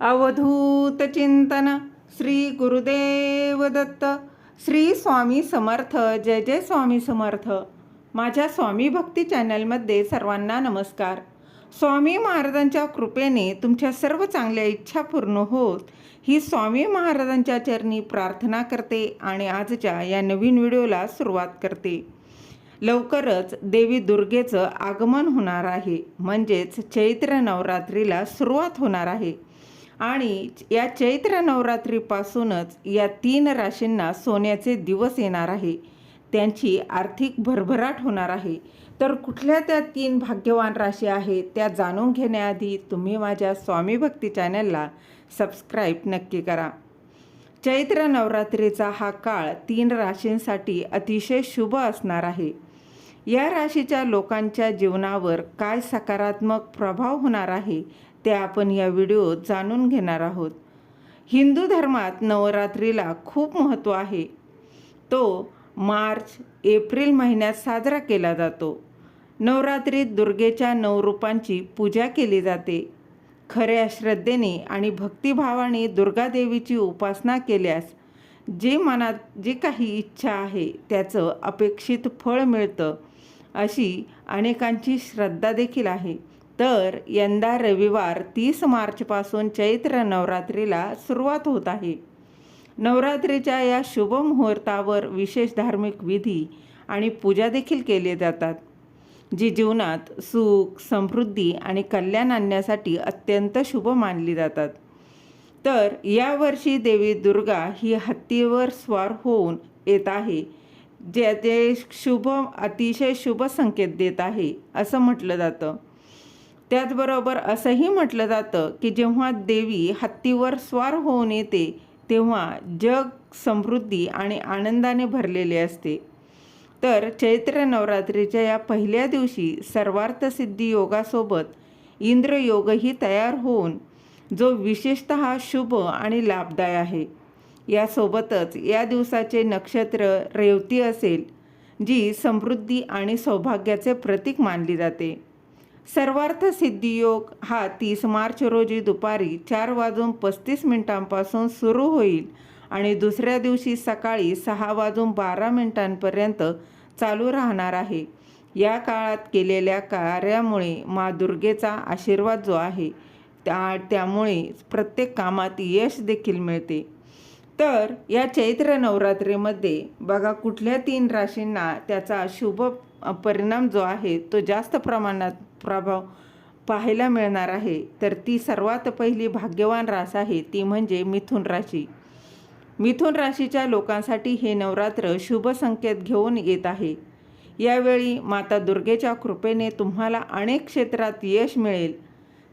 अवधूत चिंतन श्री गुरुदेव दत्त. श्री स्वामी समर्थ. जय जय स्वामी समर्थ. माझ्या स्वामी भक्ती चॅनलमध्ये सर्वांना नमस्कार. स्वामी महाराजांच्या कृपेने तुमच्या सर्व चांगल्या इच्छा पूर्ण होत. ही स्वामी महाराजांच्या चरणी प्रार्थना करते आणि आजच्या या नवीन व्हिडिओला सुरुवात करते. लवकरच देवी दुर्गेचं आगमन होणार आहे. म्हणजेच चैत्र नवरात्रीला सुरुवात होणार आहे. आणि या चैत्र नवरात्रीपासूनच या तीन राशींना सोन्याचे दिवस येणार आहे. त्यांची आर्थिक भरभराट होणार आहे. तर कुठल्या त्या तीन भाग्यवान राशी आहेत त्या जाणून घेण्याआधी तुम्ही माझ्या स्वामी भक्ती चॅनलला सबस्क्राईब नक्की करा. चैत्र नवरात्रीचा हा काळ तीन राशींसाठी अतिशय शुभ असणार आहे. या राशीच्या लोकांच्या जीवनावर काय सकारात्मक प्रभाव होणार आहे ते आपण या व्हिडिओत जाणून घेणार आहोत. हिंदू धर्मात नवरात्रीला खूप महत्त्व आहे. तो मार्च एप्रिल महिन्यात साजरा केला जातो. नवरात्रीत दुर्गेच्या नऊ रूपांची पूजा केली जाते. खऱ्या श्रद्धेने आणि भक्तिभावाने दुर्गादेवीची उपासना केल्यास जे मनात जे काही इच्छा आहे त्याचं अपेक्षित फळ मिळतं अशी अनेकांची श्रद्धा देखील आहे. तर यंदा रविवार तीस मार्चपासून चैत्र नवरात्रीला सुरुवात होत आहे. नवरात्रीच्या या शुभ मुहूर्तावर विशेष धार्मिक विधी आणि पूजा देखील केले जातात जी जीवनात सुख समृद्धी आणि कल्याण आणण्यासाठी अत्यंत शुभ मानली जातात. तर यावर्षी देवी दुर्गा ही हत्तीवर स्वार होऊन येत आहे जे ते शुभ अतिशय शुभ संकेत देत आहे असं म्हटलं जातं. त्याचबरोबर असंही म्हटलं जातं की जेव्हा देवी हत्तीवर स्वार होऊन येते तेव्हा जग समृद्धी आणि आनंदाने भरलेले असते. तर चैत्र नवरात्रीच्या या पहिल्या दिवशी सर्वार्थ सिद्धी योगासोबत इंद्रयोगही तयार होऊन जो विशेषत शुभ आणि लाभदाय आहे. यासोबतच या दिवसाचे नक्षत्र रेवती असेल जी समृद्धी आणि सौभाग्याचे प्रतीक मानली जाते. सर्वार्थ सिद्धियोग हा तीस मार्च रोजी दुपारी चार वाजून पस्तीस मिनिटांपासून सुरू होईल आणि दुसऱ्या दिवशी सकाळी सहा वाजून बारा मिनिटांपर्यंत चालू राहणार आहे. या काळात केलेल्या कार्यामुळे मा दुर्गेचा आशीर्वाद जो आहे त्या त्यामुळे प्रत्येक कामात यश देखील मिळते. तर या चैत्र नवरात्रीमध्ये बघा कुठल्या तीन राशींना त्याचा शुभ परिणाम जो आहे तो जास्त प्रमाणात प्रभाव पाहायला मिळणार आहे. तर ती सर्वात पहिली भाग्यवान रास आहे ती म्हणजे मिथुन राशी. मिथुन राशीच्या लोकांसाठी हे नवरात्र शुभ संकेत घेऊन येत आहे. यावेळी माता दुर्गेच्या कृपेने तुम्हाला अनेक क्षेत्रात यश मिळेल.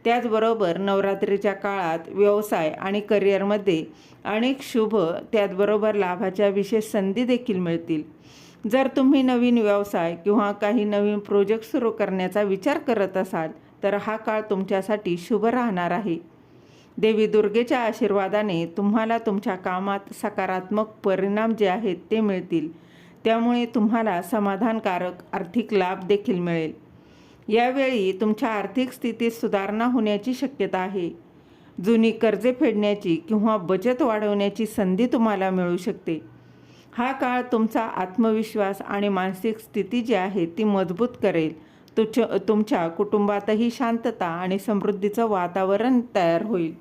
त्याचबरोबर नवरात्रीच्या काळात व्यवसाय आणि करिअरमध्ये अनेक शुभ त्याचबरोबर लाभाच्या विशेष संधी देखील मिळतील. जर तुम्ही नवीन व्यवसाय किंवा काही नवीन प्रोजेक्ट सुरू करण्याचा विचार करत असाल तर हा काळ तुमच्यासाठी शुभ राहणार आहे. देवी दुर्गेच्या आशीर्वादाने तुम्हाला तुमच्या कामात सकारात्मक परिणाम जे आहेत ते मिळतील. त्यामुळे तुम्हाला समाधानकारक आर्थिक लाभ देखील मिळेल. यावेळी तुमच्या आर्थिक स्थितीत सुधारणा होण्याची शक्यता आहे. जुनी कर्जे फेडण्याची किंवा बचत वाढवण्याची संधी तुम्हाला मिळू शकते. हा काळ तुमचा आत्मविश्वास आणि मानसिक स्थिती जी आहे ती मजबूत करेल. तुच तुमच्या कुटुंबातही शांतता आणि समृद्धीचं वातावरण तयार होईल.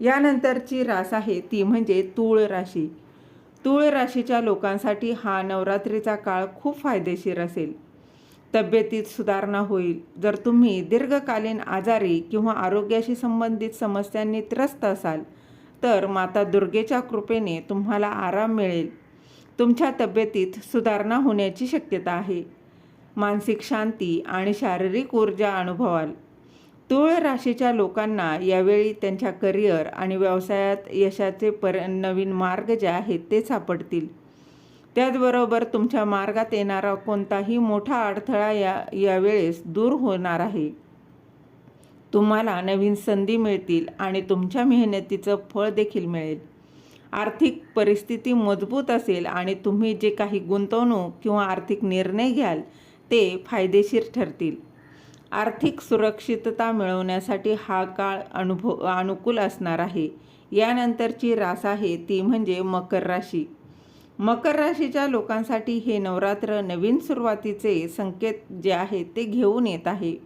यानंतरची रास आहे ती म्हणजे तूळ राशी. तूळ राशीच्या लोकांसाठी हा नवरात्रीचा काळ खूप फायदेशीर असेल. तब्येतीत सुधारणा होईल. जर तुम्ही दीर्घकालीन आजारी किंवा आरोग्याशी संबंधित समस्यांनी त्रस्त असाल तर माता दुर्गेच्या कृपेने तुम्हाला आराम मिळेल. तुमच्या तब्येतीत सुधारणा होण्याची शक्यता आहे. मानसिक शांती आणि शारीरिक ऊर्जा अनुभवाल. तुळ राशीच्या लोकांना यावेळी त्यांच्या करिअर आणि व्यवसायात यशाचे पर नवीन मार्ग जे आहेत ते सापडतील. त्याचबरोबर तुमच्या मार्गात येणारा कोणताही मोठा अडथळा या यावेळेस दूर होणार आहे. तुम्हाला नवीन संधी मिळतील आणि तुमच्या मेहनतीचं फळ देखील मिळेल. आर्थिक परिस्थिती मजबूत असेल आणि तुम्ही जे काही गुंतवणूक किंवा आर्थिक निर्णय घ्याल ते फायदेशीर ठरतील. आर्थिक सुरक्षितता मिळवण्यासाठी हा काळ अनुभव अनुकूल असणार आहे. यानंतरची रास आहे ती म्हणजे मकर राशी. मकर राशीच्या लोकांसाठी हे नवरात्र नवीन सुरुवातीचे संकेत जे आहेत ते घेऊन येत आहे.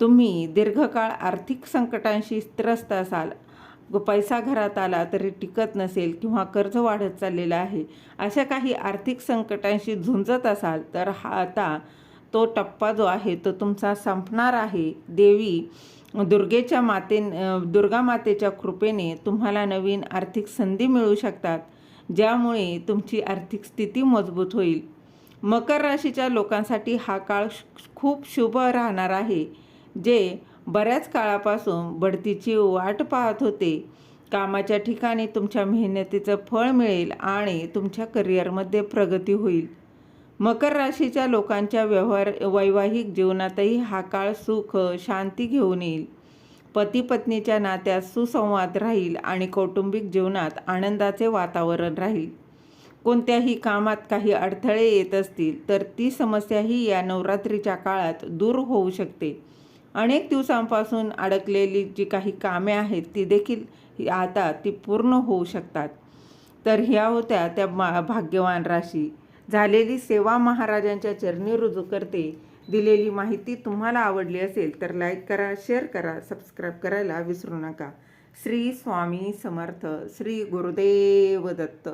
तुम्ही दीर्घकाळ आर्थिक संकटांशी त्रस्त असाल पैसा घरात आला तरी टिकत नसेल किंवा कर्ज वाढत चाललेलं आहे अशा काही आर्थिक संकटांशी झुंजत असाल तर हा आता तो टप्पा जो आहे तो तुमचा संपणार आहे. देवी दुर्गेच्या माते दुर्गा मातेच्या कृपेने तुम्हाला नवीन आर्थिक संधी मिळू शकतात ज्यामुळे तुमची आर्थिक स्थिती मजबूत होईल. मकर राशीच्या लोकांसाठी हा काळ खूप शुभ राहणार आहे जे बऱ्याच काळापासून बढतीची वाट पाहत होते. कामाच्या ठिकाणी तुमच्या मेहनतीचं फळ मिळेल आणि तुमच्या करिअरमध्ये प्रगती होईल. मकर राशीच्या लोकांच्या व्यवहार वैवाहिक जीवनातही हा काळ सुख शांती घेऊन येईल. पती पत्नीच्या नात्यात सुसंवाद राहील आणि कौटुंबिक जीवनात आनंदाचे वातावरण राहील. कोणत्याही कामात काही अडथळे येत असतील तर ती समस्याही या नवरात्रीच्या काळात दूर होऊ शकते. अनेक दिवसांपासून अडकलेली जी काही कामे आहेत ती देखील आता ती पूर्ण होऊ शकतात. तर ह्या होत्या त्या मा भाग्यवान राशी. झालेली सेवा महाराजांच्या चरणी रुजू करते. दिलेली माहिती तुम्हाला आवडली असेल तर लाईक करा शेअर करा सबस्क्राईब करायला विसरू नका. श्री स्वामी समर्थ श्री गुरुदेव दत्त.